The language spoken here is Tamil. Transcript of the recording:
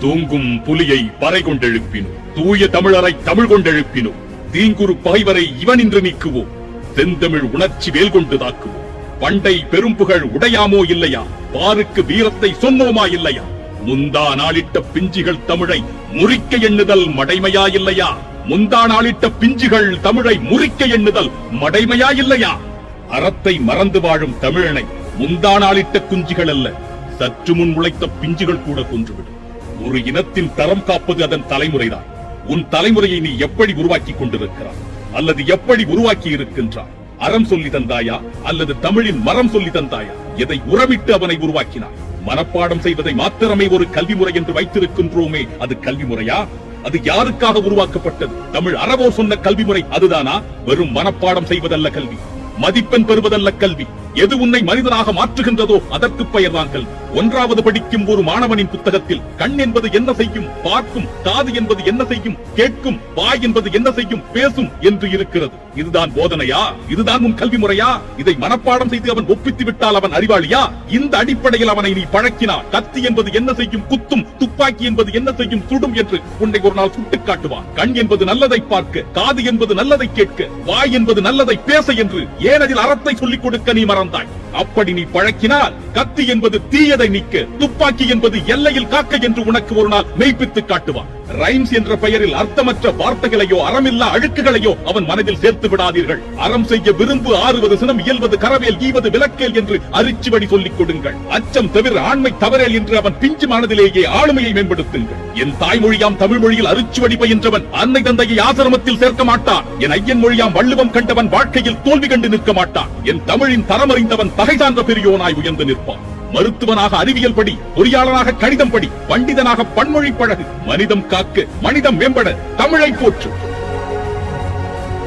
தூங்கும் புலியை பறை கொண்டெழுப்பினோம். தூய தமிழரை தமிழ் கொண்டெழுப்பினோம். தீங்குரு பகைவரை இவனின்று நீக்குவோம். செந்தமிழ் உணர்ச்சி வேல் கொண்டு தாக்குவோம். பண்டை பெரும்புகழ் உடையாமோ இல்லையா? பாருக்கு வீரத்தை சொன்னோமா இல்லையா? முந்தா நாளிட்ட பிஞ்சுகள் தமிழை முறிக்க எண்ணுதல் மடைமையா இல்லையா? முந்தா நாளிட்ட பிஞ்சுகள் தமிழை முறிக்க எண்ணுதல் மடைமையா இல்லையா? அறத்தை மறந்து வாழும் தமிழனை முந்தா நாளிட்ட குஞ்சுகள் அல்ல. சற்று முன் உழைத்த பிஞ்சுகள் கூட கொன்றுவிடும். ஒரு இனத்தின் தரம் காப்பது அதன் தலைமுறைதான். உன் தலைமுறையை நீ எப்படி உருவாக்கி கொண்டிருக்கிறாய்? அல்லது எப்படி உருவாக்கி இருக்கின்றாய்? அறம் சொல்லி தந்தாயா? அல்லது தமிழின் மரம் சொல்லி தந்தாயா? எதை உறவிட்டு அவனை உருவாக்கினாய்? மனப்பாடம் செய்வதை மாத்திரமே ஒரு கல்வி முறை என்று வைத்திருக்கின்றோமே. அது கல்வி முறையா அது யாருக்காக உருவாக்கப்பட்டது? தமிழ் அறவோ சொன்ன கல்வி முறை அதுதானா? வெறும் மனப்பாடம் செய்வதல்ல கல்வி. மதிப்பெண் பெறுவதல்ல கல்வி. எது உன்னை மனிதனாக மாற்றுகின்றதோ அதற்கு பெயர்தான் கல்வி. ஒன்றாவது படிக்கும் ஒரு மாணவனின் புத்தகத்தில் கண் என்பது என்ன செய்யும்? பார்க்கும். காது என்பது என்ன செய்யும்? கேட்கும். வாய் என்பது என்ன செய்யும்? பேசும் என்று இருக்கிறது. இதுதான் போதனையா? இதுதான் உன் கல்வி முறையா? இதை மனப்பாடம் செய்து அவன் ஒப்பித்து விட்டால் அவன் அறிவாளியா? இந்த அடிப்படையில் அவனை நீ பழக்கினா கத்தி என்பது என்ன செய்யும்? குத்தும். துப்பாக்கி என்பது என்ன செய்யும்? சுடும் என்று உன்னை ஒரு நாள் சுட்டுக் காட்டுவான். கண் என்பது நல்லதை பார்க்க காது என்பது நல்லதை கேட்க வாய் என்பது நல்லதை பேச என்று ஏன் அதில் அறத்தை சொல்லிக் கொடுக்க நீ மறந்தாய். அப்படி நீ பழக்கினால் கத்தி என்பது தீயதை நீக்க துப்பாக்கி என்பது எல்லையில் காக்க என்று உனக்கு ஒரு நாள் மெய்ப்பித்து காட்டுவான். ரைம்ஸ் என்ற பெயரில் அர்த்தமற்ற வார்த்தைகளையோ அறமில்லா அழுக்குகளையோ அவன் மனதில் சேர்த்து விடாதீர்கள். அறம் செய்ய விரும்பு ஆறுவது சினம் இயல்வது கரவேல் ஈவது விளக்கேல் என்று அரிச்சுவடி சொல்லிக் கொடுங்கள். அச்சம் தவிர ஆண்மை தவறேல் என்று அவன் பிஞ்சு மனதிலேயே ஆளுமையை மேம்படுத்துங்கள். என் தாய்மொழியாம் தமிழ் மொழியில் அரிச்சுவடி பயின்றவன் அன்னை தந்தையை ஆசிரமத்தில் சேர்க்க மாட்டான். என் ஐயன் மொழியாம் வள்ளுவம் கண்டவன் வாழ்க்கையில் தோல்வி கண்டு நிற்க மாட்டான். என் தமிழின் தரமறிந்தவன் தகை சான்ற பெரியோனாய் உயர்ந்து நிற்பான். மருத்துவனாக அறிவியல் படி பொறியாளனாக கணிதம் படி பண்டிதனாக பன்மொழி பழகு மனிதம் காக்க மனிதம் மேம்பட தமிழை போற்று.